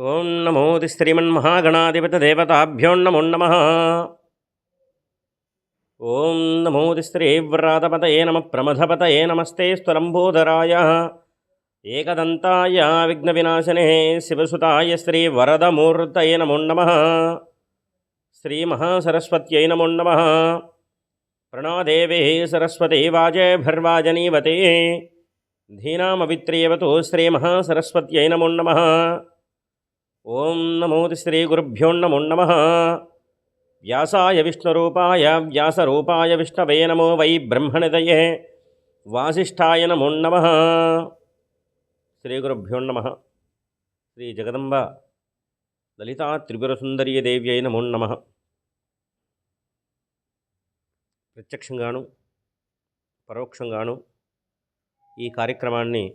ఓం నమోది శ్రీమన్మహాగణాధిపతదేవతాభ్యోన్నమో నమ ఓం నమోది శ్రీవ్రాతపతయే నమ. ప్రమథపతయే నమస్తే స్థులంబోధరాయ ఏకదంతాయ విఘ్న వినాశనే శివసుతాయ శ్రీ శ్రీవరదమూర్తయే నమో నమ. శ్రీమహాసరస్వత్యై నమో నమ. ప్రణాదేవే సరస్వతి వాజే వాజేభిర్వాజనీవతే ధీనామవిత్రియవతు శ్రీమహాసరస్వత్యై నమో నమ. ఓం నమోతి శ్రీగురుభ్యో నమో నమ. వ్యాసాయ విష్ణురూపాయ వ్యాసరూపాయ విష్ణవే నమో వై బ్రహ్మణిదయే వాసిష్ఠాయ నమో నమ. శ్రీగురుభ్యో నమ. శ్రీ జగదంబ లలితా త్రిపురసుందరీదేవ్యై నమో నమ. ప్రత్యక్షంగాను పరోక్షంగాను ఈ కార్యక్రమాన్ని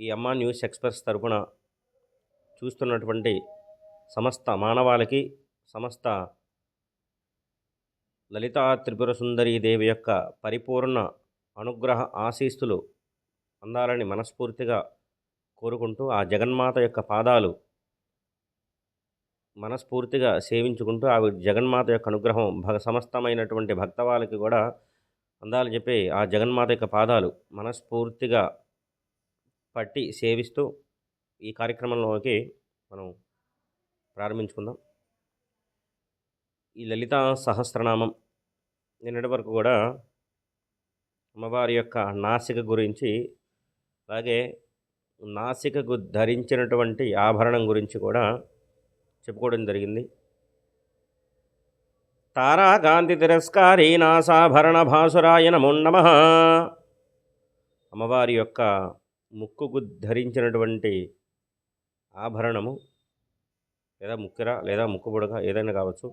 ఈ అమ్మా న్యూస్ ఎక్స్ప్రెస్ తరపున చూస్తున్నటువంటి సమస్త మానవాళికి సమస్త లలితా త్రిపుర సుందరీ దేవి యొక్క పరిపూర్ణ అనుగ్రహ ఆశీస్సులు అందాలని మనస్ఫూర్తిగా కోరుకుంటూ ఆ జగన్మాత యొక్క పాదాలు మనస్ఫూర్తిగా సేవించుకుంటూ ఆ జగన్మాత యొక్క అనుగ్రహం భగ సమస్తమైనటువంటి భక్త వాళ్ళకి కూడా అందాలని చెప్పి ఆ జగన్మాత యొక్క పాదాలు మనస్ఫూర్తిగా పట్టి సేవిస్తూ ఈ కార్యక్రమంలోకి మనం ప్రారంభించుకుందాం. ఈ లలిత సహస్రనామం నిన్నటి వరకు కూడా అమ్మవారి యొక్క నాసిక గురించి అలాగే నాసికకు ధరించినటువంటి ఆభరణం గురించి కూడా చెప్పుకోవడం జరిగింది. తారాకాంతి తిరస్కారీ నాసాభరణ భాసురాయ నమో. అమ్మవారి యొక్క ముక్కుకు ధరించినటువంటి ఆభరణము లేదా ముక్కెర లేదా ముక్కుబుడగ ఏదైనా కావచ్చు.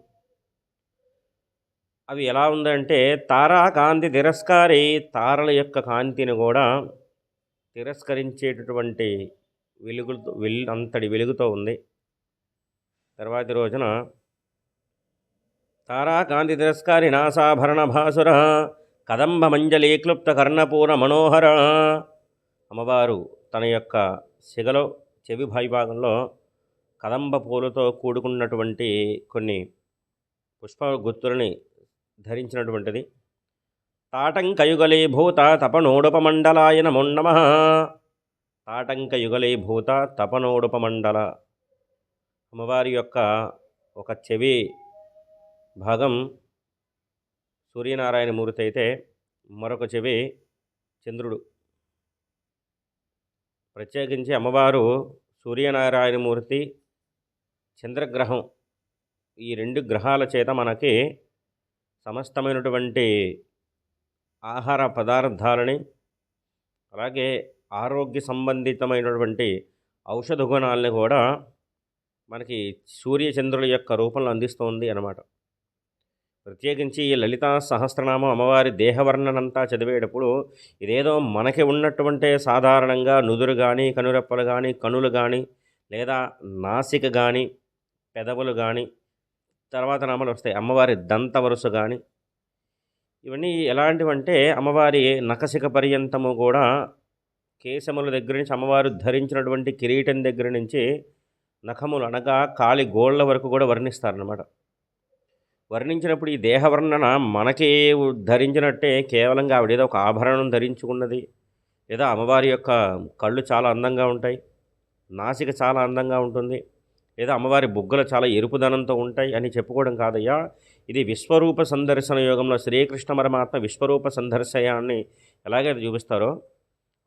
అవి ఎలా ఉందంటే తారా కాంతి తిరస్కారి తారల యొక్క కాంతిని కూడా తిరస్కరించేటటువంటి వెలుగుతో వెల్ అంతటి వెలుగుతో ఉంది. తర్వాతి రోజున తారాకాంతి తిరస్కారి నాసాభరణ భాసుర కదంబ మంజలి క్లుప్త కర్ణపూర మనోహర అమ్మవారు తన యొక్క సిగలో చెవి భాగంలో కదంబ పూలతో కూడుకున్నటువంటి కొన్ని పుష్ప గుత్తులని ధరించినటువంటిది. తాటంకయుగలీభూత తపనోడుపమండలాయ నమో నమ. తాటంకయుగలే భూత తపనోడుపమండల. అమ్మవారి యొక్క ఒక చెవి భాగం సూర్యనారాయణ మూర్తి అయితే మరొక చెవి చంద్రుడు. ప్రత్యేకించి అమ్మవారు సూర్యనారాయణమూర్తి చంద్రగ్రహం ఈ రెండు గ్రహాల చేత మనకి సమస్తమైనటువంటి ఆహార పదార్థాలని అలాగే ఆరోగ్య సంబంధితమైనటువంటి ఔషధ గుణాలని కూడా మనకి సూర్యచంద్రుల యొక్క రూపంలో అందిస్తోంది అన్నమాట. ప్రత్యేకించి ఈ లలితా సహస్రనామం అమ్మవారి దేహవర్ణనంతా చదివేటప్పుడు ఇదేదో మనకి ఉన్నటువంటి సాధారణంగా నుదురు కానీ కనురెప్పలు కానీ కనులు కానీ లేదా నాసిక కానీ పెదవులు కానీ తర్వాత నామాలు వస్తాయి. అమ్మవారి దంత వరుస కానీ ఇవన్నీ ఎలాంటివంటే అమ్మవారి నకసిక పర్యంతము కూడా కేశముల దగ్గర నుంచి అమ్మవారు ధరించినటువంటి కిరీటం దగ్గర నుంచి నఖములు అనగా కాలి గోళ్ళ వరకు కూడా వర్ణిస్తారనమాట వర్ణించినప్పుడు ఈ దేహవర్ణన మనకి ధరించినట్టే కేవలంగా ఆవిడ ఏదో ఒక ఆభరణం ధరించుకున్నది. లేదా అమ్మవారి యొక్క కళ్ళు చాలా అందంగా ఉంటాయి. నాసిక చాలా అందంగా ఉంటుంది. లేదా అమ్మవారి బుగ్గలు చాలా ఎరుపుదనంతో ఉంటాయి అని చెప్పుకోవడం కాదయ్యా. ఇది విశ్వరూప సందర్శన యోగంలో శ్రీకృష్ణ పరమాత్మ విశ్వరూప సందర్శయాన్ని ఎలాగైతే చూపిస్తారో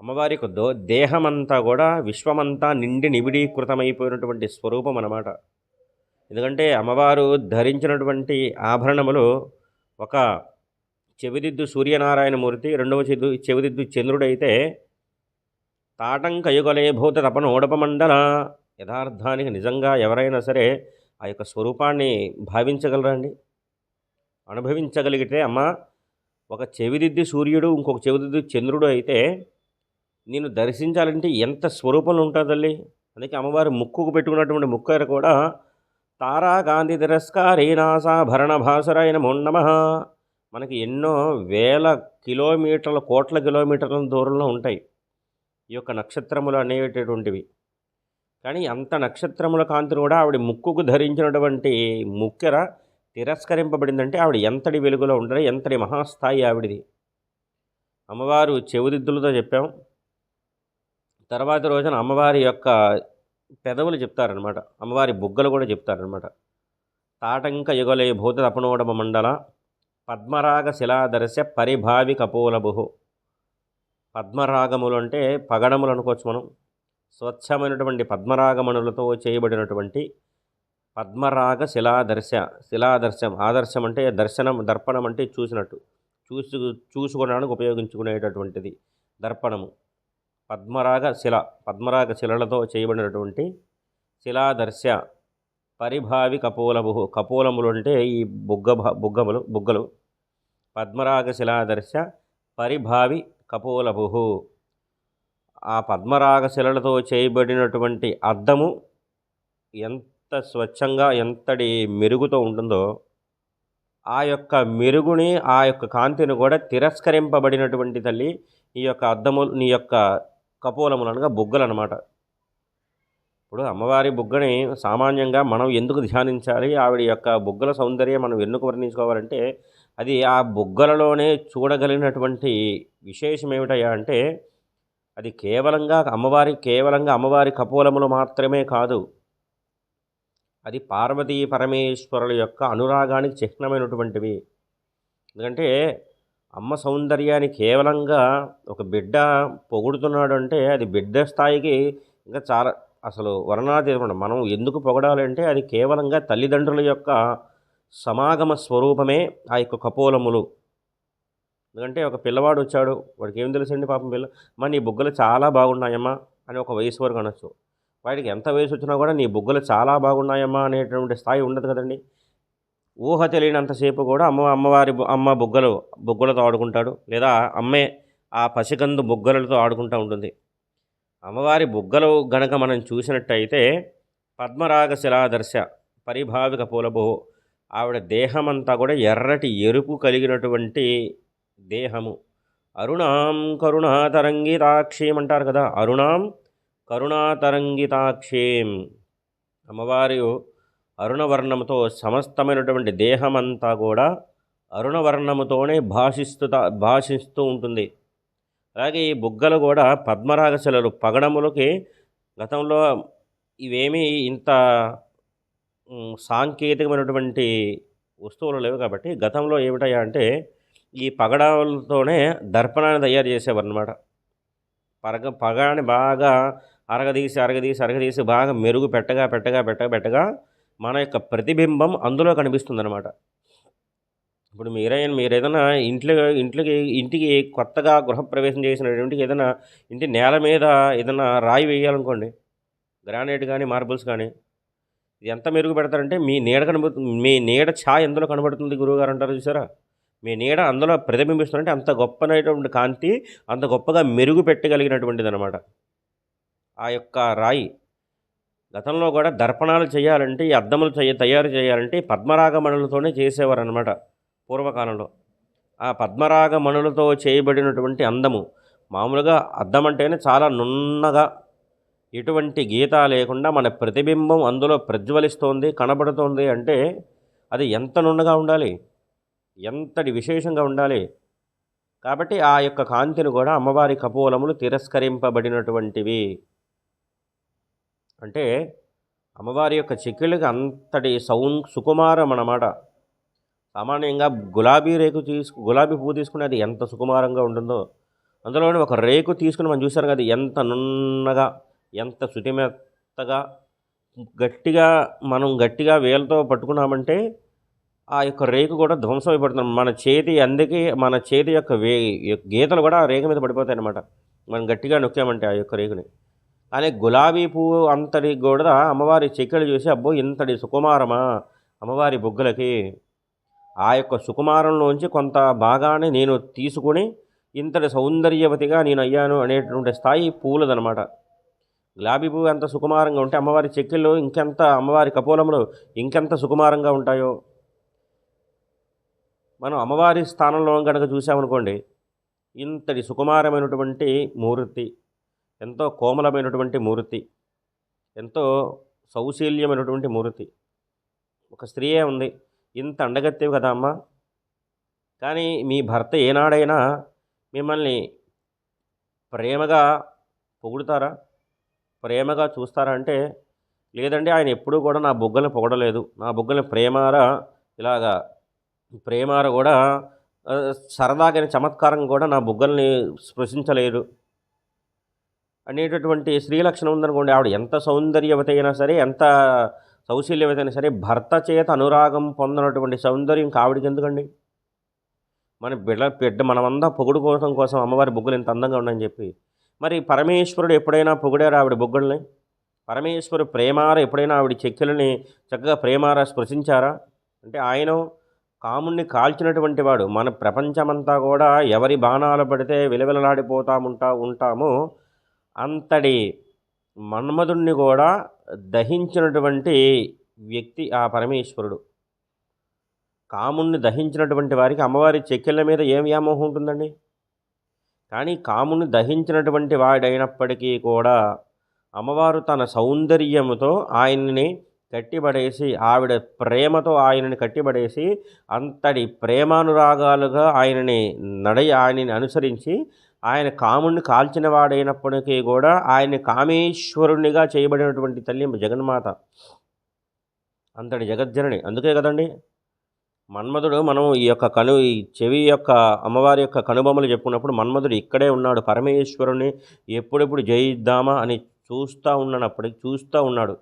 అమ్మవారి యొక్క దో దేహమంతా కూడా విశ్వమంతా నిండి నిబిడీకృతమైపోయినటువంటి స్వరూపం అన్నమాట. ఎందుకంటే అమ్మవారు ధరించినటువంటి ఆభరణములు ఒక చెవిదిద్దు సూర్యనారాయణమూర్తి రెండవ చెదు చెవిదిద్దు చంద్రుడైతే తాటంకయుగలే భూత తపన ఓడపమండల. యథార్థానికి నిజంగా ఎవరైనా సరే ఆ యొక్క స్వరూపాన్ని భావించగలరండి. అనుభవించగలిగితే అమ్మ ఒక చెవిదిద్ది సూర్యుడు ఇంకొక చెవిదిద్ది చంద్రుడు అయితే నేను దర్శించాలంటే ఎంత స్వరూపంలో ఉంటుంది తల్లి? అందుకే అమ్మవారు ముక్కుకు పెట్టుకున్నటువంటి ముక్కర కూడా తారా గాంధీ తిరస్కారీనాసాభరణ భాసరైన నమ. మనకి ఎన్నో వేల కిలోమీటర్ల కోట్ల కిలోమీటర్ల దూరంలో ఉంటాయి ఈ యొక్క నక్షత్రములు అనేటటువంటివి. కానీ అంత నక్షత్రముల కాంతిని కూడా ఆవిడ ముక్కుకు ధరించినటువంటి ముక్కెర తిరస్కరింపబడిందంటే ఆవిడ ఎంతటి వెలుగులో ఉండరు ఎంతటి మహాస్థాయి ఆవిడిది. అమ్మవారు చెవుదిద్దులతో చెప్పాం. తర్వాత రోజున అమ్మవారి యొక్క పెదవులు చెప్తారనమాట అమ్మవారి బుగ్గలు కూడా చెప్తారనమాట తాటంక యుగలే భూత తపనోడమ మండల పద్మరాగ శిలాదర్శ పరిభావి కపోలబుహు పద్మరాగములు అంటే పగడములు అనుకోవచ్చు మనం. స్వచ్ఛమైనటువంటి పద్మరాగమణులతో చేయబడినటువంటి పద్మరాగ శిలాదర్శ శిలాదర్శం ఆదర్శం అంటే దర్శనం దర్పణం అంటే చూసినట్టు. చూసు చూసుకోవడానికి ఉపయోగించుకునేటటువంటిది దర్పణము. పద్మరాగ శిల పద్మరాగ శిలలతో చేయబడినటువంటి శిలాదర్శ పరిభావి కపోలము కపోలములు అంటే ఈ బుగ్గ బుగ్గములు బుగ్గలు. పద్మరాగ శిలాదర్శ పరిభావి కపోలభు ఆ పద్మరాగ శిలలతో చేయబడినటువంటి అద్దము ఎంత స్వచ్ఛంగా ఎంతటి మెరుగుతో ఉంటుందో ఆ యొక్క మెరుగుని ఆ యొక్క కాంతిని కూడా తిరస్కరింపబడినటువంటి తల్లి ఈ యొక్క అద్దము నీ యొక్క కపోలములు అనగా బుగ్గలు అనమాట ఇప్పుడు అమ్మవారి బుగ్గని సామాన్యంగా మనం ఎందుకు ధ్యానించాలి? ఆవిడ యొక్క బుగ్గల సౌందర్యం మనం ఎందుకు వర్ణించుకోవాలంటే అది ఆ బుగ్గలలోనే చూడగలిగినటువంటి విశేషం ఏమిటయా అంటే అది కేవలంగా అమ్మవారి కేవలంగా అమ్మవారి కపోలములు మాత్రమే కాదు అది పార్వతీ పరమేశ్వరుల యొక్క అనురాగానికి చిహ్నమైనటువంటివి. ఎందుకంటే అమ్మ సౌందర్యాన్ని కేవలంగా ఒక బిడ్డ పొగుడుతున్నాడు అంటే అది బిడ్డ స్థాయికి ఇంకా చాలా అసలు వర్ణాతీతం మనం ఎందుకు పొగడాలంటే అది కేవలంగా తల్లిదండ్రుల యొక్క సమాగమ స్వరూపమే ఆ యొక్క కపోలములు. ఎందుకంటే ఒక పిల్లవాడు వచ్చాడు వాడికి ఏం తెలుసండి పాపం పిల్ల మా నీ బుగ్గలు చాలా బాగున్నాయమ్మా అని ఒక వయసు వరకు అనొచ్చు. వాడికి ఎంత వయసు వచ్చినా కూడా నీ బుగ్గలు చాలా బాగున్నాయమ్మా అనేటువంటి స్థాయి ఉండదు కదండి. ఊహ తెలియనంతసేపు కూడా అమ్మ అమ్మవారి అమ్మ బుగ్గలు బుగ్గలతో ఆడుకుంటాడు. లేదా అమ్మే ఆ పసికందు బుగ్గలతో ఆడుకుంటూ ఉంటుంది. అమ్మవారి బుగ్గలు గనక మనం చూసినట్టయితే పద్మరాగ శిలాదర్శ పరిభావిక పూలబో ఆవిడ దేహమంతా కూడా ఎర్రటి ఎరుపు కలిగినటువంటి దేహము. అరుణాం కరుణాతరంగితాక్షేం అంటారు కదా అరుణాం కరుణాతరంగితాక్షేం. అమ్మవారి అరుణవర్ణముతో సమస్తమైనటువంటి దేహమంతా కూడా అరుణవర్ణముతోనే భాషిస్తూ భాషిస్తూ ఉంటుంది. అలాగే ఈ బుగ్గలు కూడా పద్మరాగశిలలు పగడములకి గతంలో ఇవేమీ ఇంత సాంకేతికమైనటువంటి వస్తువులు లేవు కాబట్టి గతంలో ఏమిటయ్యా అంటే ఈ పగడాలతోనే దర్పణాన్ని తయారు చేసేవారు అనమాట పరగ పగాన్ని బాగా అరగదీసి అరగదీసి అరగదీసి బాగా మెరుగు పెట్టగా పెట్టగా పెట్టగా పెట్టగా మన యొక్క ప్రతిబింబం అందులో కనిపిస్తుందన్నమాట. ఇప్పుడు మీరైనా మీరు ఏదైనా ఇంట్లో ఇంట్లోకి ఇంటికి కొత్తగా గృహప్రవేశం చేసినటువంటి ఏదైనా ఇంటి నేల మీద ఏదైనా రాయి వేయాలనుకోండి గ్రానైట్ కానీ మార్బుల్స్ కానీ ఇది ఎంత మెరుగు పెడతారంటే మీ నీడ కనబడుతుంది మీ నీడ ఛాయ్ ఎందులో కనబడుతుంది గురువుగారు అంటారు చూసారా? మీ నీడ అందులో ప్రతిబింబిస్తుందంటే అంత గొప్పనైనటువంటి కాంతి అంత గొప్పగా మెరుగు పెట్టగలిగినటువంటిది అనమాట ఆ యొక్క రాయి గతంలో కూడా దర్పణాలు చేయాలంటే ఈ అద్దములు చేయ తయారు చేయాలంటే పద్మరాగ మణులతోనే చేసేవారు అనమాట పూర్వకాలంలో. ఆ పద్మరాగ మణులతో చేయబడినటువంటి అందము మామూలుగా అద్దం అంటేనే చాలా నున్నగా ఎటువంటి గీత లేకుండా మన ప్రతిబింబం అందులో ప్రజ్వలిస్తోంది కనబడుతోంది అంటే అది ఎంత నున్నగా ఉండాలి? ఎంతటి విశేషంగా ఉండాలి? కాబట్టి ఆ యొక్క కాంతిని కూడా అమ్మవారి కపోలములు తిరస్కరింపబడినటువంటివి. అంటే అమ్మవారి యొక్క చెక్కిళ్ళకి అంతటి సౌన్ సుకుమారం అన్నమాట. సామాన్యంగా గులాబీ రేకు తీసుకు గులాబీ పువ్వు తీసుకుని అది ఎంత సుకుమారంగా ఉంటుందో అందులోనే ఒక రేకు తీసుకుని మనం చూసారు కదా ఎంత నున్నగా ఎంత శుతిమెత్తగా గట్టిగా మనం గట్టిగా వేలతో పట్టుకున్నామంటే ఆ యొక్క రేకు కూడా ధ్వంసం అయిపోతుంది మన చేతి అందుకే మన చేతి యొక్క వే గీతలు కూడా ఆ రేఖ మీద పడిపోతాయి అన్నమాట మనం గట్టిగా నొక్కామంటే ఆ యొక్క రేకుని. అనే గులాబీ పువ్వు అంతటి కూడా అమ్మవారి చెక్కలు చూసి అబ్బో ఇంతటి సుకుమారమా అమ్మవారి బుగ్గలకి. ఆ యొక్క సుకుమారంలోంచి కొంత భాగాన్ని నేను తీసుకొని ఇంతటి సౌందర్యవతిగా నేను అయ్యాను అనేటువంటి స్థాయి పూలదనమాట గులాబీ పువ్వు ఎంత సుకుమారంగా ఉంటే అమ్మవారి చెక్కిళ్ళు ఇంకెంత అమ్మవారి కపోలములు ఇంకెంత సుకుమారంగా ఉంటాయో. మనం అమ్మవారి స్థానంలో కనుక చూసామనుకోండి ఇంతటి సుకుమారమైనటువంటి మూర్తి ఎంతో కోమలమైనటువంటి మూర్తి ఎంతో సౌశీల్యమైనటువంటి మూర్తి. ఒక స్త్రీయే ఉంది. ఇంత అండగత్తేవి కదా అమ్మ. కానీ మీ భర్త ఏనాడైనా మిమ్మల్ని ప్రేమగా పొగుడుతారా? ప్రేమగా చూస్తారా అంటే లేదండి ఆయన ఎప్పుడూ కూడా నా బొగ్గలను పొగడలేదు. నా బొగ్గలను ప్రేమార ఇలాగా ప్రేమార కూడా ఆ, చమత్కారం కూడా నా బుగ్గల్ని స్పృశించలేరు. అనేటటువంటి స్త్రీ లక్షణం ఉందనుకోండి. ఆవిడ ఎంత సౌందర్యవతి అయినా సరే ఎంత సౌశల్యవతి అయినా సరే భర్త చేత అనురాగం పొందినటువంటి సౌందర్యం కావిడికి ఎందుకండి? మన బిడ్డ బిడ్డ మనమంతా పొగుడుకోవడం కోసం అమ్మవారి బొగ్గులు ఇంత అందంగా ఉన్నాయని చెప్పి. మరి పరమేశ్వరుడు ఎప్పుడైనా పొగిడారు ఆవిడ బొగ్గుల్ని? పరమేశ్వరుడు ప్రేమార ఎప్పుడైనా ఆవిడ చెక్కిలని చక్కగా ప్రేమార స్పృశించారా? అంటే ఆయన కాముణ్ణి కాల్చినటువంటి వాడు. మన ప్రపంచమంతా కూడా ఎవరి బాణాలు పడితే విలవిలలాడిపోతాముంటా ఉంటామో. అంతటి మన్మధుణ్ణి కూడా దహించినటువంటి వ్యక్తి ఆ పరమేశ్వరుడు. కాముణ్ణి దహించినటువంటి వారికి అమ్మవారి చెక్కెళ్ళ మీద ఏం వ్యామోహం ఉంటుందండి? కానీ కాముని దహించినటువంటి వాడైనప్పటికీ కూడా అమ్మవారు తన సౌందర్యముతో ఆయన్ని కట్టిబడేసి ఆవిడ ప్రేమతో ఆయనని కట్టిబడేసి అంతటి ప్రేమానురాగాలుగా ఆయనని నడయ ఆయనని అనుసరించి ఆయన కాముణ్ణి కాల్చిన వాడైనప్పటికీ కూడా ఆయన్ని కామేశ్వరునిగా చేయబడినటువంటి తల్లి జగన్మాత. అంతటి జగజ్జనని. అందుకే కదండి మన్మధుడు మనం ఈ యొక్క కను ఈ చెవి యొక్క అమ్మవారి యొక్క కనుబొమ్మలు చెప్పుకున్నప్పుడు మన్మధుడు ఇక్కడే ఉన్నాడు. పరమేశ్వరుని ఎప్పుడెప్పుడు జయిద్దామా అని చూస్తూ ఉన్నప్పటికి చూస్తూ ఉన్నాడు.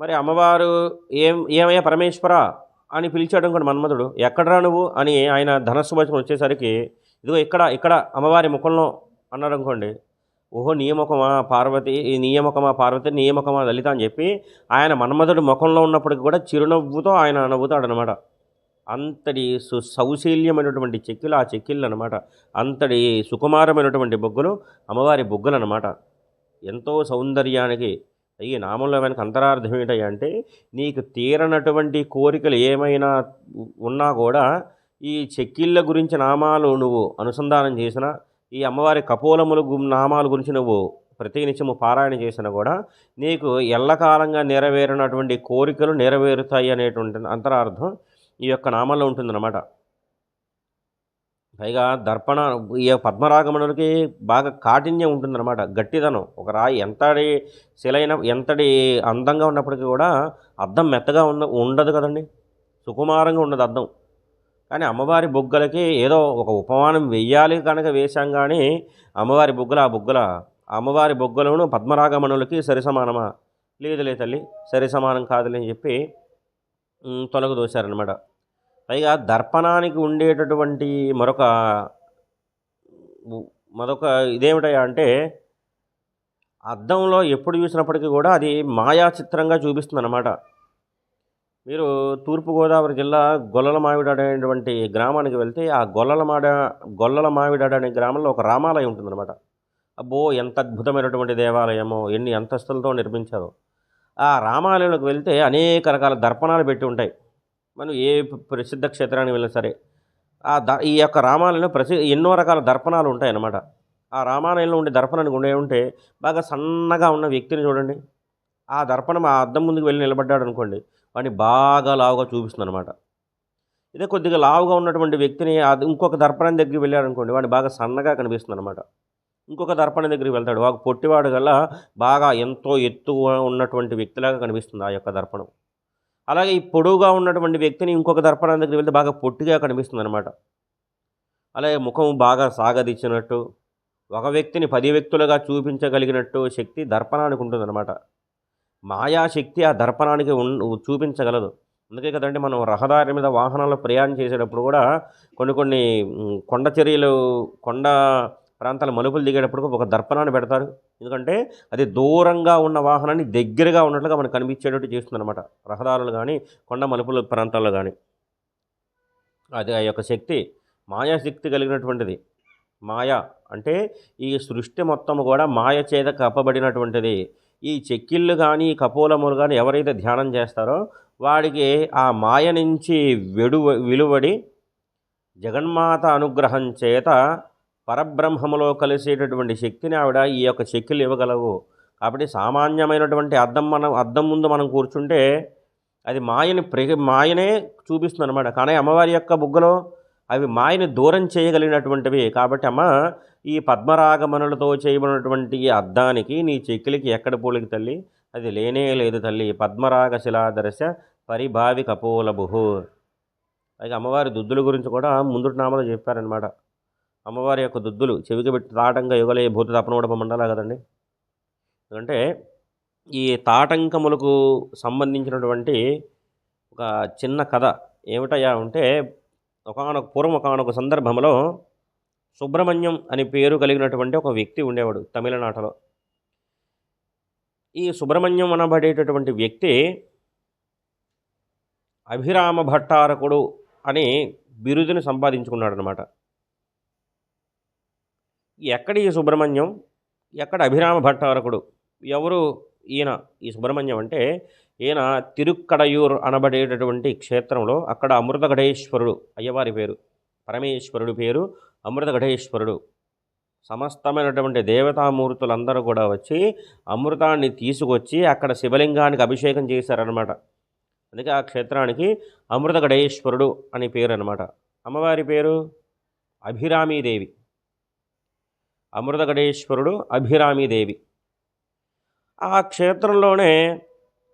మరి అమ్మవారు ఏం ఏమయ్యా పరమేశ్వర అని పిలిచాడు అనుకోండి మన్మధుడు. ఎక్కడరా నువ్వు అని ఆయన ధనస్సు వచ్చేసరికి ఇదిగో ఇక్కడ ఇక్కడ అమ్మవారి ముఖంలో అన్నాడు అనుకోండి ఓహో నియమకమా పార్వతి ఈ నియమకమా పార్వతి నియమకమా లలిత అని చెప్పి ఆయన మన్మధుడు ముఖంలో ఉన్నప్పటికీ కూడా చిరునవ్వుతో ఆయన నవ్వుతాడు అనమాట అంతటి సు సౌశీల్యమైనటువంటి చెక్కిలు ఆ చెక్కిళ్ళు అనమాట అంతటి సుకుమారమైనటువంటి బొగ్గులు అమ్మవారి బొగ్గులు అనమాట ఎంతో సౌందర్యానికి ఈ నామంలో వెనక అంతరార్థం ఏంటంటే అంటే నీకు తీరనటువంటి కోరికలు ఏమైనా ఉన్నా కూడా ఈ చెక్కిళ్ళ గురించి నామాలు నువ్వు అనుసంధానం చేసినా ఈ అమ్మవారి కపోలముల నామాల గురించి నువ్వు ప్రతి నిత్యము పారాయణ చేసినా కూడా నీకు ఎల్లకాలంగా నెరవేరినటువంటి కోరికలు నెరవేరుతాయి అనేటువంటి అంతరార్థం ఈ యొక్క నామంలో ఉంటుందన్నమాట. పైగా దర్పణ ఈ పద్మరాగమణులకి బాగా కాఠిన్యం ఉంటుందన్నమాట. గట్టిదనం. ఒక రాయి ఎంతటి శిలైన ఎంతటి అందంగా ఉన్నప్పటికీ కూడా అద్దం మెత్తగా ఉన్న ఉండదు కదండి. సుకుమారంగా ఉండదు అద్దం. కానీ అమ్మవారి బుగ్గలకి ఏదో ఒక ఉపమానం వెయ్యాలి కనుక వేశాం కానీ అమ్మవారి బుగ్గల ఆ బుగ్గల అమ్మవారి బొగ్గలను పద్మరాగమణులకి సరి సమానమా లేదులే తల్లి సరి సమానం కాదులే అని చెప్పి ఉమ్, తొలగు దోశారనమాట పైగా దర్పణానికి ఉండేటటువంటి మరొక మరొక ఇదేమిటయా అంటే అద్దంలో ఎప్పుడు చూసినప్పటికీ కూడా అది మాయా చిత్రంగా చూపిస్తుంది అనమాట మీరు తూర్పుగోదావరి జిల్లా గొల్లల మావిడాడ అనేటువంటి గ్రామానికి వెళ్తే ఆ గొల్లల మాడ గొల్లల మావిడాడ అనే గ్రామంలో ఒక రామాలయం ఉంటుందన్నమాట. అబ్బో ఎంత అద్భుతమైనటువంటి దేవాలయమో ఎన్ని అంతస్తులతో నిర్మించారో. ఆ రామాలయంలోకి వెళ్తే అనేక రకాల దర్పణాలు పెట్టి ఉంటాయి. మనం ఏ ప్రసిద్ధ క్షేత్రానికి వెళ్ళినా సరే. ఆ ద ఈ యొక్క రామాలయంలో ప్రసి ఎన్నో రకాల దర్పణాలు ఉంటాయన్నమాట. ఆ రామాలయంలో ఉండే దర్పణానికి ఉండే ఉంటే బాగా సన్నగా ఉన్న వ్యక్తిని చూడండి. ఆ దర్పణం ఆ అద్దం ముందుకు వెళ్ళి నిలబడ్డాడు అనుకోండి వాడిని బాగా లావుగా చూపిస్తుంది అనమాట ఇదే కొద్దిగా లావుగా ఉన్నటువంటి వ్యక్తిని అది ఇంకొక దర్పణం దగ్గరికి వెళ్ళాడు అనుకోండి వాడిని బాగా సన్నగా కనిపిస్తుంది అనమాట ఇంకొక దర్పణం దగ్గరికి వెళ్తాడు. వాడు పొట్టివాడు గల్లా బాగా ఎంతో ఎత్తుగా ఉన్నటువంటి వ్యక్తిలాగా కనిపిస్తుంది ఆ యొక్క దర్పణం. అలాగే ఈ పొడువుగా ఉన్నటువంటి వ్యక్తిని ఇంకొక దర్పణం దగ్గరికి వెళ్తే బాగా పొట్టిగా కనిపిస్తుంది అనమాట అలాగే ముఖం బాగా సాగదీచ్చినట్టు ఒక వ్యక్తిని పది వ్యక్తులుగా చూపించగలిగినట్టు శక్తి దర్పణానికి ఉంటుందన్నమాట. మాయాశక్తి ఆ దర్పణానికి ఉన్ చూపించగలదు. అందుకే కదండి మనం రహదారి మీద వాహనాల్లో ప్రయాణం చేసేటప్పుడు కూడా కొన్ని కొన్ని కొండ చర్యలు కొండ ప్రాంతాల మలుపులు దిగేటప్పుడు ఒక దర్పణాన్ని పెడతారు. ఎందుకంటే అది దూరంగా ఉన్న వాహనాన్ని దగ్గరగా ఉన్నట్లుగా మనకు కనిపించేటట్టు చేస్తుంది అనమాట రహదారులు కానీ కొండ మలుపుల ప్రాంతాల్లో కానీ అది ఆ యొక్క శక్తి మాయాశక్తి కలిగినటువంటిది. మాయ అంటే ఈ సృష్టి మొత్తం కూడా మాయ చేత కప్పబడినటువంటిది. ఈ చెక్కిళ్ళు కానీ కపోలములు కానీ ఎవరైతే ధ్యానం చేస్తారో వాడికి ఆ మాయ నుంచి వెడు విలువడి జగన్మాత అనుగ్రహం చేత పరబ్రహ్మములో కలిసేటటువంటి శక్తిని ఆవిడ ఈ యొక్క చెక్కిలు ఇవ్వగలవు. కాబట్టి సామాన్యమైనటువంటి అద్దం మనం అద్దం ముందు మనం కూర్చుంటే అది మాయని ప్రే మాయనే చూపిస్తుంది అనమాట కానీ అమ్మవారి యొక్క బుగ్గలో అవి మాయని దూరం చేయగలిగినటువంటివి. కాబట్టి అమ్మ ఈ పద్మరాగమనులతో చేయబడినటువంటి ఈ అద్దానికి నీ చెక్కిలికి ఎక్కడ పోలికి తల్లి? అది లేనే లేదు తల్లి. పద్మరాగ శిలాదర్శ పరిభావి కపోలభు. అలాగే అమ్మవారి దుద్దుల గురించి కూడా ముందుటి నామలో చెప్పారనమాట అమ్మవారి యొక్క దుద్దులు చెవికి పెట్టి తాటంగా యుగలే భూత తపనోడప మండలా కదండి. ఎందుకంటే ఈ తాటంకములకు సంబంధించినటువంటి ఒక చిన్న కథ ఏమిటయ్యా అంటే ఒకనొక పూర్వం ఒకనొక సందర్భంలో సుబ్రహ్మణ్యం అని పేరు కలిగినటువంటి ఒక వ్యక్తి ఉండేవాడు తమిళనాటలో. ఈ సుబ్రహ్మణ్యం అనబడేటటువంటి వ్యక్తి అభిరామ భట్టారకుడు అని బిరుదుని సంపాదించుకున్నాడు అనమాట ఎక్కడ ఈ సుబ్రహ్మణ్యం? ఎక్కడ అభిరామ భట్టారకుడు? ఎవరు ఈయన? ఈ సుబ్రహ్మణ్యం అంటే ఈయన తిరుక్కడయూర్ అనబడేటటువంటి క్షేత్రంలో అక్కడ అమృతగడేశ్వరుడు అయ్యవారి పేరు పరమేశ్వరుడు పేరు అమృత ఘటేశ్వరుడు సమస్తమైనటువంటి దేవతామూర్తులందరూ కూడా వచ్చి అమృతాన్ని తీసుకొచ్చి అక్కడ శివలింగానికి అభిషేకం చేశారనమాట అందుకే ఆ క్షేత్రానికి అమృత గడేశ్వరుడు అని పేరు అనమాట అమ్మవారి పేరు అభిరామీదేవి. అమృత గడేశ్వరుడు అభిరామీదేవి. ఆ క్షేత్రంలోనే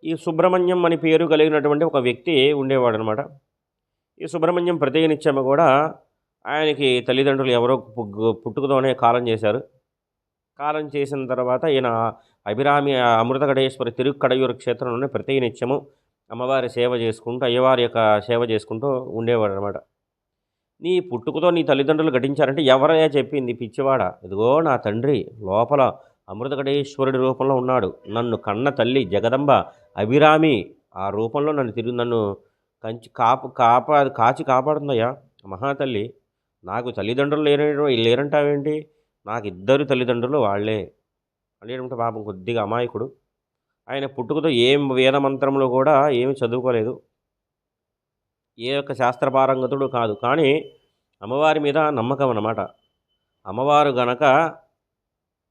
ఈ సుబ్రహ్మణ్యం అని పేరు కలిగినటువంటి ఒక వ్యక్తి ఉండేవాడు అనమాట ఈ సుబ్రహ్మణ్యం ప్రతినిత్యము కూడా ఆయనకి తల్లిదండ్రులు ఎవరో పుగ్గు- పుట్టుకతోనే కాలం చేశారు. కాలం చేసిన తర్వాత ఈయన అభిరామి అమృతగడేశ్వరి తిరుక్కడయూరు క్షేత్రంలోనే ప్రతినిత్యము అమ్మవారి సేవ చేసుకుంటూ అయ్యవారి యొక్క సేవ చేసుకుంటూ ఉండేవాడు అనమాట నీ పుట్టుకతో నీ తల్లిదండ్రులు ఘటించారంటే ఎవరయ్యా చెప్పింది? పిచ్చివాడ? ఇదిగో నా తండ్రి లోపల అమృతగడేశ్వరుడి రూపంలో ఉన్నాడు. నన్ను కన్న తల్లి జగదంబ అభిరామి ఆ రూపంలో నన్ను తిరిగి నన్ను కంచి కాపు కాపా కాచి కాపాడుతుందయ్యా. మహాతల్లి నాకు తల్లిదండ్రులు లేర లేరంటావేంటి? నాకు ఇద్దరు తల్లిదండ్రులు వాళ్ళే. అనేటువంటి పాపం కొద్దిగా అమాయకుడు. ఆయన పుట్టుకతో ఏం వేద మంత్రంలో కూడా ఏమి చదువుకోలేదు. ఏ యొక్క శాస్త్రపారంగతుడు కాదు. కానీ అమ్మవారి మీద నమ్మకం అన్నమాట. అమ్మవారు గనక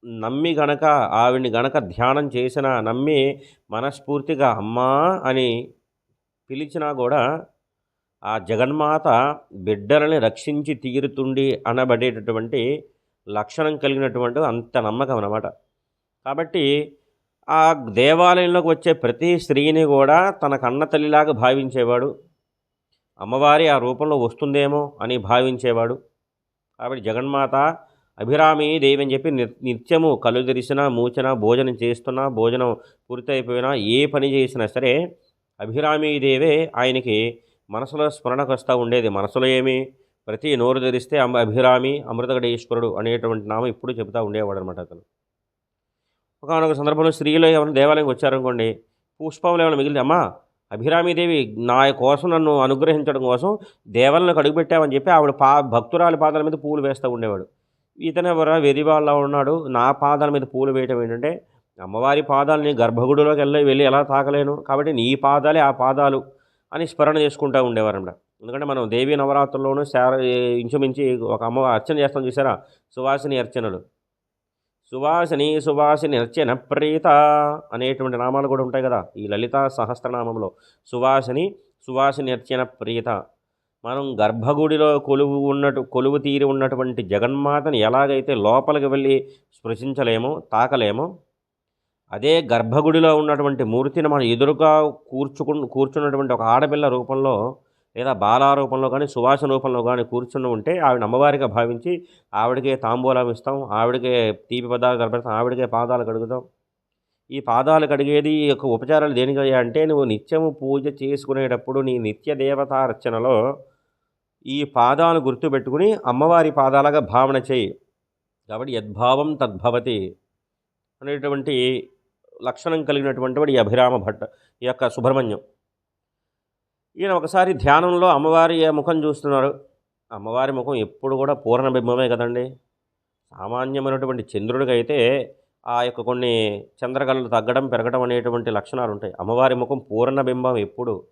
నమ్మి గనక ఆవిడ్ని గనక ధ్యానం చేసిన నమ్మి మనస్ఫూర్తిగా అమ్మా అని పిలిచినా కూడా ఆ జగన్మాత బిడ్డలని రక్షించి తీరుతుండి అనబడేటటువంటి లక్షణం కలిగినటువంటి అంత నమ్మకం అన్నమాట. కాబట్టి ఆ దేవాలయంలోకి వచ్చే ప్రతి స్త్రీని కూడా తన కన్న తల్లిలాగా భావించేవాడు అమ్మవారి ఆ రూపంలో వస్తుందేమో అని భావించేవాడు. కాబట్టి జగన్మాత అభిరామి దేవి అని చెప్పి నిత్యము కళ్ళు తెరిసినా మూచినా భోజనం చేస్తున్నా భోజనం పూర్తయిపోయినా ఏ పని చేసినా సరే అభిరామీ దేవే ఆయనకి మనసులో స్మరణకు వస్తూ ఉండేది. మనసులో ఏమి? ప్రతి నోరు తెరిస్తే అంబ అభిరామి అమృతగడేశ్వరుడు అనేటువంటి నామం ఇప్పుడు చెబుతూ ఉండేవాడు అనమాట అతను. ఒకనొక సందర్భంలో స్త్రీలు ఏమైనా దేవాలయంకి వచ్చారనుకోండి పుష్పములు ఏమైనా మిగిలితే అమ్మా అభిరామీదేవి నా కోసం నన్ను అనుగ్రహించడం కోసం దేవాలయంలోకి అడుగుపెట్టామని చెప్పి ఆవిడ పా భక్తురాలి పాదాల మీద పూలు వేస్తూ ఉండేవాడు. ఇతను ఎవరో? వెరివాళ్ళ ఉన్నాడు. నా పాదాల మీద పూలు వేయటం ఏంటంటే అమ్మవారి పాదాలని గర్భగుడిలోకి వెళ్ళి వెళ్ళి ఎలా తాకలేను? కాబట్టి నీ పాదాలే ఆ పాదాలు. అని స్మరణ చేసుకుంటూ ఉండేవారన్నమాట ఎందుకంటే మనం దేవీ నవరాత్రుల్లోనూ శార ఇంచుమించి ఒక అమ్మ అర్చన చేస్తాం చూసారా? సువాసిని అర్చనలు. సువాసిని సువాసిని అర్చన ప్రీత అనేటువంటి నామాలు కూడా ఉంటాయి కదా ఈ లలిత సహస్రనామంలో. సువాసిని సువాసిని అర్చన ప్రీత. మనం గర్భగుడిలో కొలువు ఉన్నటు కొలువు తీరి ఉన్నటువంటి జగన్మాతని ఎలాగైతే లోపలికి వెళ్ళి స్పృశించలేమో తాకలేమో అదే గర్భగుడిలో ఉన్నటువంటి మూర్తిని మనం ఎదురుగా కూర్చుకు కూర్చున్నటువంటి ఒక ఆడపిల్ల రూపంలో లేదా బాలా రూపంలో కానీ సువాసన రూపంలో కానీ కూర్చుని ఉంటే ఆవిడ అమ్మవారిగా భావించి ఆవిడకే తాంబూలం ఇస్తాం ఆవిడకే తీపి పదార్థాలు కనపెడతాం ఆవిడకే పాదాలు కడుగుతాం. ఈ పాదాలు కడిగేది ఈ యొక్క ఉపచారాలు దేనికి అంటే నువ్వు నిత్యము పూజ చేసుకునేటప్పుడు నీ నిత్య దేవతార్చనలో ఈ పాదాలు గుర్తుపెట్టుకుని అమ్మవారి పాదాలుగా భావన చేయి. కాబట్టి యద్భావం తద్భవతి అనేటువంటి లక్షణం కలిగినటువంటి వాడు ఈ అభిరామ భట్ ఈ యొక్క సుబ్రహ్మణ్యం. ఈయన ఒకసారి ధ్యానంలో అమ్మవారి ముఖం చూస్తున్నారు. అమ్మవారి ముఖం ఎప్పుడు కూడా పూర్ణబింబమే కదండి. సామాన్యమైనటువంటి చంద్రుడికి అయితే ఆ యొక్క కొన్ని చంద్రకళలు తగ్గడం పెరగడం అనేటువంటి లక్షణాలు ఉంటాయి. అమ్మవారి ముఖం పూర్ణబింబం ఎప్పుడు.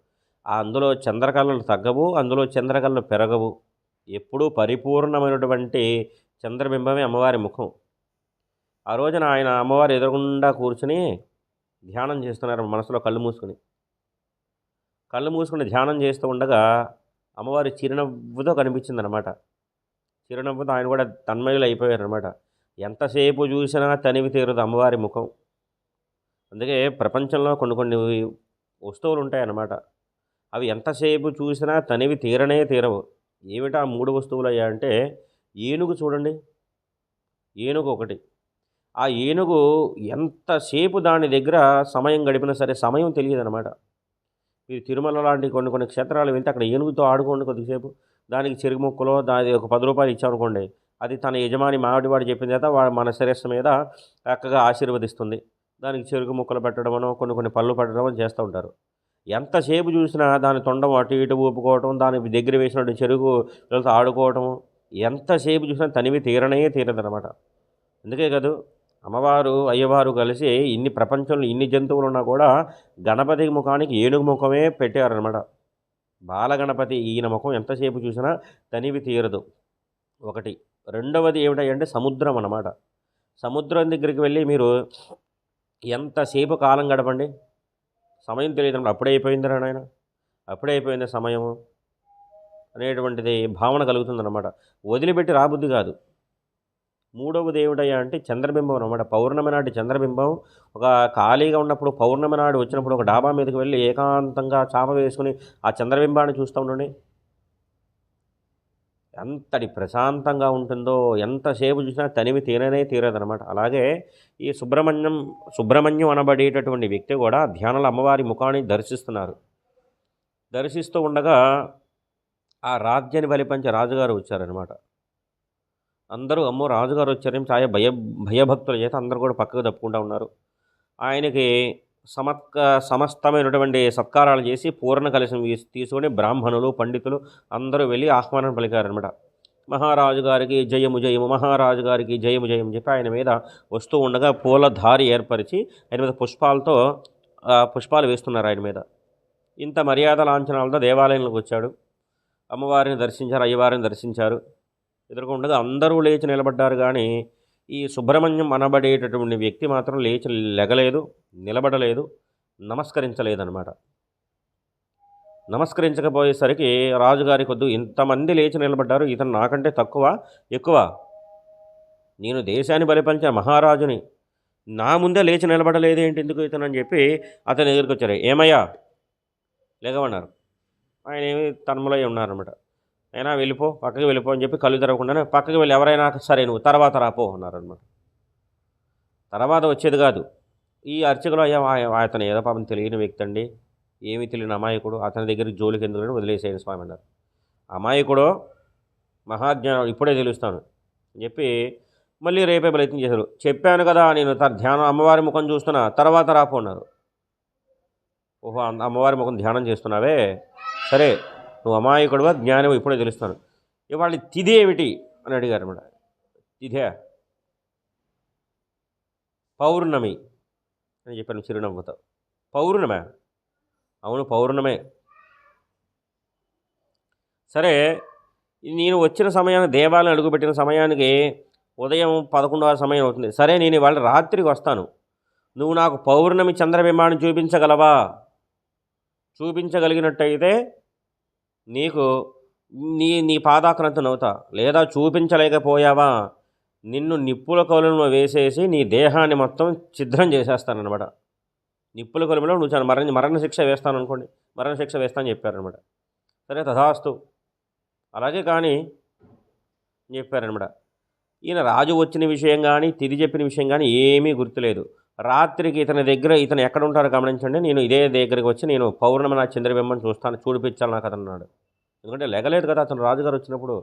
అందులో చంద్రకళలు తగ్గవు అందులో చంద్రకళలు పెరగవు. ఎప్పుడూ పరిపూర్ణమైనటువంటి చంద్రబింబమే అమ్మవారి ముఖం. ఆ రోజున ఆయన అమ్మవారు ఎదురుగుండా కూర్చుని ధ్యానం చేస్తున్నారు మనసులో కళ్ళు మూసుకుని. కళ్ళు మూసుకుని ధ్యానం చేస్తూ ఉండగా అమ్మవారి చిరునవ్వుతో కనిపించింది అనమాట చిరునవ్వుతో ఆయన కూడా తన్మయులు అయిపోయారు అనమాట ఎంతసేపు చూసినా తనివి తీరదు అమ్మవారి ముఖం. అందుకే ప్రపంచంలో కొన్ని కొన్ని వస్తువులు ఉంటాయన్నమాట అవి ఎంతసేపు చూసినా తనివి తీరనే తీరవు. ఏమిటా మూడు వస్తువులు అయ్యా అంటే ఏనుగు చూడండి. ఏనుగు ఒకటి. ఆ ఏనుగు ఎంతసేపు దాని దగ్గర సమయం గడిపినా సరే సమయం తెలియదు అనమాట మీరు తిరుమల లాంటి కొన్ని కొన్ని క్షేత్రాలు వెళ్తే అక్కడ ఏనుగుతో ఆడుకోండి కొద్దిసేపు. దానికి చెరుగు ముక్కలో దాని ఒక పది రూపాయలు ఇచ్చామనుకోండి అది తన యజమాని మావిడివాడు చెప్పిన తర్వాత వాడు మన శిరస్సు మీద చక్కగా ఆశీర్వదిస్తుంది. దానికి చెరుకు ముక్కలు పెట్టడమనో కొన్ని కొన్ని పళ్ళు పెట్టడమో చేస్తూ ఉంటారు. ఎంతసేపు చూసినా దాని తొండం అటు ఇటు ఊపుకోవటం దాని దగ్గర వేసినట్టు చెరుకు వీళ్ళతో ఆడుకోవటం ఎంతసేపు చూసినా తనివి తీరనే తీరదనమాట అందుకే కాదు అమ్మవారు అయ్యవారు కలిసి ఇన్ని ప్రపంచంలో ఇన్ని జంతువులు ఉన్నా కూడా గణపతి ముఖానికి ఏనుగు ముఖమే పెట్టారనమాట బాలగణపతి ఈయన ముఖం ఎంతసేపు చూసినా తనివి తీరదు. ఒకటి. రెండవది ఏమిటంటే సముద్రం అన్నమాట. సముద్రం దగ్గరికి వెళ్ళి మీరు ఎంతసేపు కాలం గడపండి? సమయం తెలియదు అప్పుడే అయిపోయిందిరా నాయన. అప్పుడే అయిపోయింది సమయము అనేటువంటిది భావన కలుగుతుందన్నమాట. వదిలిపెట్టి రాబుద్ది కాదు. మూడవది ఏమిటయ్యా అంటే చంద్రబింబం అనమాట పౌర్ణమి నాటి చంద్రబింబం ఒక ఖాళీగా ఉన్నప్పుడు పౌర్ణమి నాడు వచ్చినప్పుడు ఒక డాబా మీదకి వెళ్ళి ఏకాంతంగా చాప వేసుకుని ఆ చంద్రబింబాన్ని చూస్తూ ఉండండి ఎంతటి ప్రశాంతంగా ఉంటుందో ఎంతసేపు చూసినా తనివి తీరనే తీరదనమాట అలాగే ఈ సుబ్రహ్మణ్యం సుబ్రహ్మణ్యం అనబడేటటువంటి వ్యక్తి కూడా ధ్యానంలో అమ్మవారి ముఖాన్ని దర్శిస్తున్నారు. దర్శిస్తూ ఉండగా ఆ రాజ్యాన్ని బలిపంచే రాజుగారు వచ్చారనమాట అందరూ అమ్మో రాజుగారు వచ్చారేం చాలా భయ భయభక్తుల చేత అందరూ కూడా పక్కకు తప్పుకుంటూ ఉన్నారు. ఆయనకి సమక్క సమస్తమైనటువంటి సత్కారాలు చేసి పూర్ణ కలశం తీసుకొని బ్రాహ్మణులు పండితులు అందరూ వెళ్ళి ఆహ్వానం పలికారనమాట మహారాజు గారికి జయము జయము మహారాజు గారికి జయము జయము చెప్పి ఆయన మీద వస్తూ ఉండగా పూల దారి ఏర్పరిచి ఆయన మీద పుష్పాలతో పుష్పాలు వేస్తున్నారు ఆయన మీద. ఇంత మర్యాద లాంఛనాలతో దేవాలయంలోకి వచ్చాడు. అమ్మవారిని దర్శించారు అయ్యవారిని దర్శించారు. ఎదుర్కొండగా అందరూ లేచి నిలబడ్డారు కానీ ఈ సుబ్రహ్మణ్యం అనబడేటటువంటి వ్యక్తి మాత్రం లేచి లెగలేదు నిలబడలేదు నమస్కరించలేదన్నమాట. నమస్కరించకపోయేసరికి రాజుగారి కొద్దు ఇంతమంది లేచి నిలబడ్డారు ఇతను నాకంటే తక్కువ ఎక్కువ. నేను దేశాన్ని బలిపంచిన మహారాజుని నా ముందే లేచి నిలబడలేదేంటి ఎందుకు ఇతను అని చెప్పి అతను ఎదుర్కొచ్చారు. ఏమయ్యా? లేగమన్నారు. ఆయన ఏమి తన్మలై ఉన్నారనమాట అయినా వెళ్ళిపో పక్కకి వెళ్ళిపో అని చెప్పి కళ్ళు తెరవకుండానే పక్కకి వెళ్ళి ఎవరైనా సరే నువ్వు తర్వాత రాపో అన్నారనమాట తర్వాత వచ్చేది కాదు. ఈ అర్చకులు అయ్యా అతను ఏదో పాపం తెలియని వ్యక్తి అండి. ఏమీ తెలియని అమాయకుడు. అతని దగ్గరికి జోలికి ఎందుకు వదిలేసేయండి స్వామి అన్నారు. అమాయకుడు మహాజ్ఞానం ఇప్పుడే తెలుస్తాను. అని చెప్పి మళ్ళీ రేపే ప్రయత్నం చేశారు. చెప్పాను కదా నేను తన ధ్యానం అమ్మవారి ముఖం చూస్తున్నా తర్వాత రాపో అన్నారు. ఓహో అమ్మవారి ముఖం ధ్యానం చేస్తున్నావే? సరే. నువ్వు అమాయకుడువా జ్ఞానం ఇప్పుడే తెలుస్తాను. ఇవాళ తిదేమిటి అని అడిగారు అనమాట తిథే? పౌర్ణమి అని చెప్పాను చిరునవ్వుతో. పౌర్ణమే? అవును పౌర్ణమే. సరే నేను వచ్చిన సమయాన్ని దేవాలయం అడుగుపెట్టిన సమయానికి ఉదయం పదకొండవ సమయం అవుతుంది. సరే నేను ఇవాళ రాత్రికి వస్తాను. నువ్వు నాకు పౌర్ణమి చంద్రబింబాన్ని చూపించగలవా? చూపించగలిగినట్టయితే నీకు నీ నీ పాదాక్రంత నవ్వుతా. లేదా చూపించలేకపోయావా? నిన్ను నిప్పుల కొలను వేసేసి నీ దేహాన్ని మొత్తం ఛిద్రం చేసేస్తానమాట నిప్పుల కొలుములో నువ్వు చాలా మరణ మరణశిక్ష వేస్తాను అనుకోండి మరణశిక్ష వేస్తానని చెప్పారనమాట సరే తథాస్తు. అలాగే కానీ చెప్పారనమాట ఈయన రాజు వచ్చిన విషయం కానీ తిరిగి చెప్పిన విషయం కానీ ఏమీ గుర్తులేదు. రాత్రికి ఇతని దగ్గర ఇతను ఎక్కడ ఉంటారో గమనించండి. నేను ఇదే దగ్గరికి వచ్చి నేను పౌర్ణమి నా చంద్రబింబం చూస్తాను చూడిపించాలి నాకు అతను అన్నాడు. ఎందుకంటే లెగలేదు కదా అతను రాజుగారు వచ్చినప్పుడు.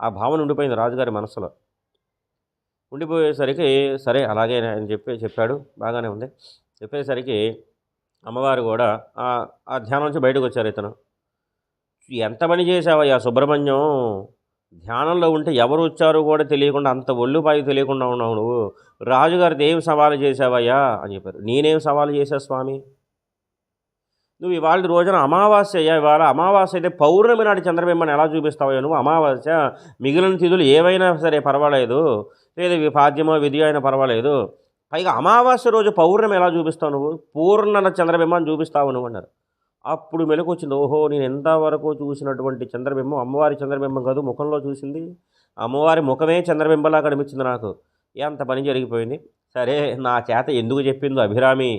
ఆ భావన ఉండిపోయింది రాజుగారి మనసులో. ఉండిపోయేసరికి సరే అలాగే ఆయన చెప్పి చెప్పాడు. బాగానే ఉంది. చెప్పేసరికి అమ్మవారు కూడా ఆ ధ్యానం నుంచి బయటకు వచ్చారు ఇతను. ఎంత పని చేసావయ్యా సుబ్రహ్మణ్యం? ధ్యానంలో ఉంటే ఎవరు వచ్చారో కూడా తెలియకుండా అంత ఒళ్ళుపాయి తెలియకుండా ఉన్నావు నువ్వు. రాజుగారిది ఏం సవాలు చేసావయ్యా అని చెప్పారు. నేనేం సవాలు చేశా స్వామి? నువ్వు ఇవాళ రోజున అమావాస్య అయ్యా. ఇవాళ అమావాస్య అయితే పౌర్ణమి నాటి చంద్రబింబాన్ని ఎలా చూపిస్తావయ్యా? నువ్వు అమావాస్య మిగిలిన తిథులు ఏవైనా సరే పర్వాలేదు. లేదు పాద్యమో విధి అయినా పర్వాలేదు. పైగా అమావాస్య రోజు పౌర్ణమి ఎలా చూపిస్తావు నువ్వు? పూర్ణ చంద్రబింబాన్ని చూపిస్తావు నువ్వు అన్నారు. అప్పుడు మెలకు వచ్చింది ఓహో నేను ఎంతవరకు చూసినటువంటి చంద్రబింబం అమ్మవారి చంద్రబింబం కాదు ముఖంలో చూసింది. అమ్మవారి ముఖమే చంద్రబింబలా కనిపించింది నాకు. ఎంత పని జరిగిపోయింది. సరే నా చేత ఎందుకు చెప్పిందో అభిరామి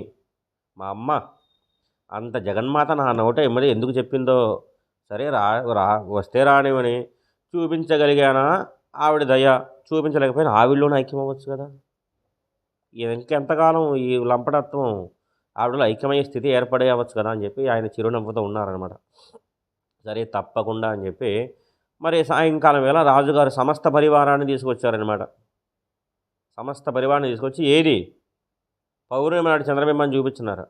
మా అమ్మ అంత జగన్మాత నా నోట ఇమ్మడి ఎందుకు చెప్పిందో. సరే రా రా వస్తే రానివని చూపించగలిగానా? ఆవిడ దయ చూపించలేకపోయినా ఆవిడలోనే ఐక్యం అవ్వచ్చు కదా. ఇంకెంతకాలం ఈ లంపటత్వం ఆవిడలో ఐక్యమయ్యే స్థితి ఏర్పడే అవ్వచ్చు కదా అని చెప్పి ఆయన చిరునవ్వుతో ఉన్నారనమాట సరే తప్పకుండా అని చెప్పి మరి సాయంకాలం వేళ రాజుగారు సమస్త పరివారాన్ని తీసుకొచ్చారనమాట సమస్త పరివారాన్ని తీసుకొచ్చి ఏది? పౌర్ణమి నాడు చంద్రబింబాన్ని చూపించినారు.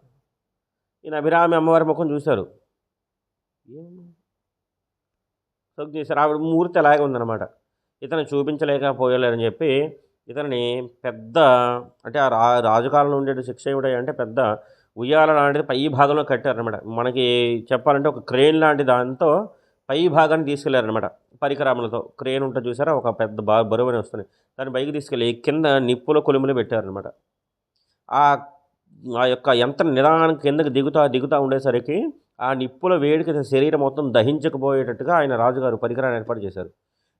ఈయన అభిరామి అమ్మవారి ముఖం చూశారు. సోక్ చేశారు ఆవిడ మూర్తి అలాగే ఉందన్నమాట. ఇతను చూపించలేకపోయలేరని చెప్పి ఇతనిని పెద్ద అంటే ఆ రా రాజుకాలంలో ఉండే శిక్ష ఏమిటి అంటే పెద్ద ఉయ్యాల లాంటిది పై భాగంలో కట్టారనమాట మనకి చెప్పాలంటే ఒక క్రేన్ లాంటి దాంతో పై భాగాన్ని తీసుకెళ్ళారనమాట పరికరాములతో. క్రేన్ ఉంటే చూసారా ఒక పెద్ద బా బరువుని వస్తుంది దాన్ని పైకి తీసుకెళ్ళి కింద నిప్పుల కొలుములు పెట్టారనమాట ఆ ఆ యొక్క యంత్ర నిదానం కిందకి దిగుతా దిగుతూ ఉండేసరికి ఆ నిప్పుల వేడికి శరీరం మొత్తం దహించకపోయేటట్టుగా ఆయన రాజుగారు పరికరాన్ని ఏర్పాటు చేశారు.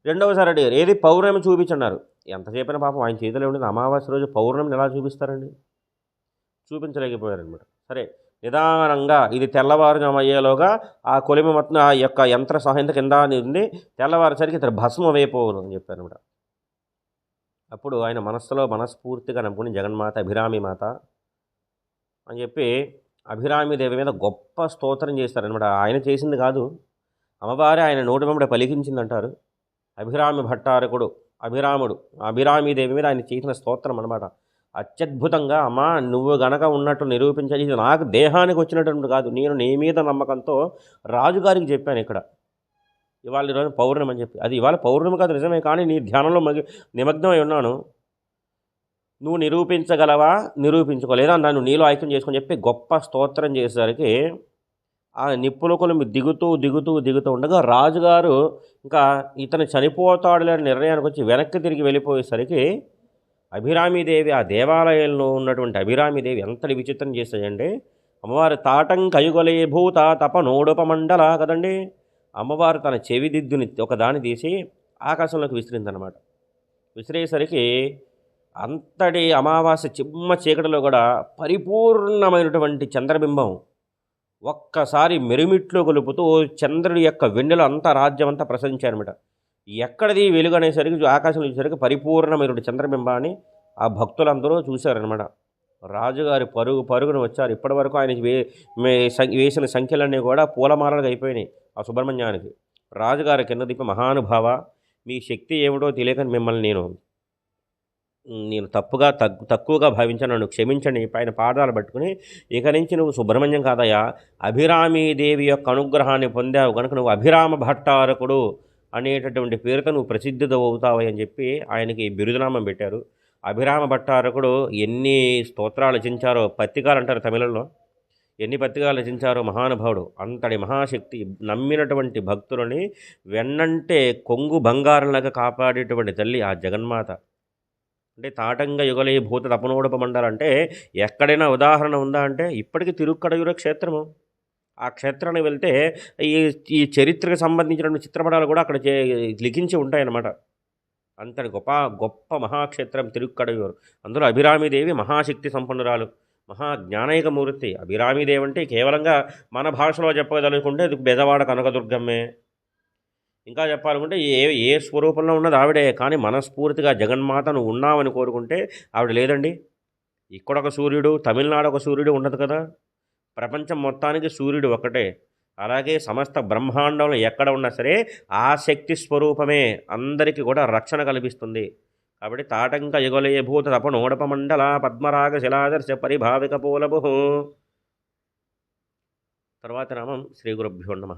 రెండవసారి అడిగారు ఏది పౌర్ణమి చూపించన్నారు? ఎంత చెప్పినా పాపం ఆయన చేతిలో ఉండేది. అమావాస్య రోజు పౌర్ణమిని ఎలా చూపిస్తారండి? చూపించలేకపోయారనమాట సరే నిదానంగా ఇది తెల్లవారుజాము అయ్యేలోగా ఆ కొలిమ మొత్తం ఆ యొక్క యంత్ర సహాయంతో కింద ఉంది. తెల్లవారుసరికి ఇతర భస్మం అయిపోవును అని చెప్పారనమాట అప్పుడు ఆయన మనస్సులో మనస్ఫూర్తిగా నమ్ముకుని జగన్మాత అభిరామి మాత అని చెప్పి అభిరామి దేవి మీద గొప్ప స్తోత్రం చేస్తారనమాట ఆయన చేసింది కాదు అమ్మవారి ఆయన నోటి వెంబడి పలికించిందంటారు. అభిరామి భట్టారకుడు అభిరాముడు. అభిరామీదేవి మీద ఆయన చేసిన స్తోత్రం అనమాట అత్యద్భుతంగా అమ్మా నువ్వు గనక ఉన్నట్టు నిరూపించాలి ఇది నాకు దేహానికి వచ్చినటువంటి కాదు. నేను నీ మీద నమ్మకంతో రాజుగారికి చెప్పాను ఇక్కడ. ఇవాళ ఈరోజు పౌర్ణమి అని చెప్పి. అది ఇవాళ పౌర్ణమి కాదు నిజమే. కానీ నీ ధ్యానంలో మగి నిమగ్నమై ఉన్నాను. నువ్వు నిరూపించగలవా? నిరూపించుకోలేదా నన్ను నీలో ఐక్యం చేసుకొని చెప్పి గొప్ప స్తోత్రం చేసేసరికి ఆ నిప్పుల కొలిమి దిగుతూ దిగుతూ దిగుతూ ఉండగా రాజుగారు ఇంకా ఇతను చనిపోతాడులే నిర్ణయానికి వచ్చి వెనక్కి తిరిగి వెళ్ళిపోయేసరికి అభిరామీదేవి ఆ దేవాలయంలో ఉన్నటువంటి అభిరామీదేవి ఎంతటి విచిత్రం చేస్తాయండి అమ్మవారి తాటం కయుగొలే భూత తపనోడుపమండల కదండి. అమ్మవారు తన చెవిదిద్దుని ఒకదాన్ని తీసి ఆకాశంలోకి విసిరిందనమాట విసిరేసరికి అంతటి అమావాస్య చిమ్మ చీకటిలో కూడా పరిపూర్ణమైనటువంటి చంద్రబింబం ఒక్కసారి మెరుమిట్లో గొలుపుతూ చంద్రుడి యొక్క వెన్నెల అంతా రాజ్యం అంతా ప్రసరించారనమాట ఎక్కడిది వెలుగనేసరికి ఆకాశం చూసేసరికి పరిపూర్ణమైనటువంటి చంద్రబింబాన్ని ఆ భక్తులందరూ చూశారనమాట రాజుగారి పరుగు పరుగును వచ్చారు. ఇప్పటి వరకు ఆయన వే వేసిన సంఖ్యలన్నీ కూడా పూలమాలలుగా అయిపోయినాయి ఆ సుబ్రహ్మణ్యానికి. రాజుగారి కింద దీప మహానుభావ మీ శక్తి ఏమిటో తెలియక మిమ్మల్ని నేను నేను తప్పుగా తగ్గు తక్కువగా భావించాను నన్ను క్షమించండి పైన పాదాలు పట్టుకుని ఇక నుంచి నువ్వు సుబ్రహ్మణ్యం కాదయ్యా అభిరామీదేవి యొక్క అనుగ్రహాన్ని పొందావు కనుక నువ్వు అభిరామ భట్టారకుడు అనేటటువంటి పేరుతో నువ్వు ప్రసిద్ధి అవుతావని చెప్పి ఆయనకి బిరుదునామం పెట్టారు. అభిరామ భట్టారకుడు ఎన్ని స్తోత్రాలు రచించారో పత్రికలు అంటారు తమిళంలో ఎన్ని పత్రికాలు రచించారో మహానుభావుడు అంతటి మహాశక్తి నమ్మినటువంటి భక్తులని వెన్నంటే కొంగు బంగారంలాగా కాపాడేటువంటి తల్లి ఆ జగన్మాత. అంటే తాటంగ యుగలే భూత తపనోడప మండలంటే ఎక్కడైనా ఉదాహరణ ఉందా అంటే ఇప్పటికీ తిరుక్కడయుర క్షేత్రము. ఆ క్షేత్రానికి వెళ్తే ఈ ఈ చరిత్రకు సంబంధించిన చిత్రపటాలు కూడా అక్కడ లిఖించి ఉంటాయన్నమాట. అంతటి గొప్ప గొప్ప మహాక్షేత్రం తిరుక్కడయూరు. అందులో అభిరామిదేవి మహాశక్తి సంపన్నురాలు మహా జ్ఞానైకమూర్తి అభిరామిదేవి అంటే కేవలంగా మన భాషలో చెప్పగలుగుకుంటే బెదవాడ కనకదుర్గమ్మే. ఇంకా చెప్పాలనుకుంటే ఏ ఏ స్వరూపంలో ఉన్నది ఆవిడే కానీ మనస్ఫూర్తిగా జగన్మాత నువ్వు ఉన్నావని కోరుకుంటే ఆవిడ లేదండి. ఇక్కడొక సూర్యుడు తమిళనాడు ఒక సూర్యుడు ఉండదు కదా. ప్రపంచం మొత్తానికి సూర్యుడు ఒకటే అలాగే సమస్త బ్రహ్మాండంలో ఎక్కడ ఉన్నా సరే ఆ శక్తి స్వరూపమే అందరికీ కూడా రక్షణ కల్పిస్తుంది. కాబట్టి తాటంక యుగలయభూత భూత తపనోడప మండల పద్మరాగ శిలాదర్శ పరిభావిక పూలభు తర్వాత నామం శ్రీ గురుభ్యో నమ.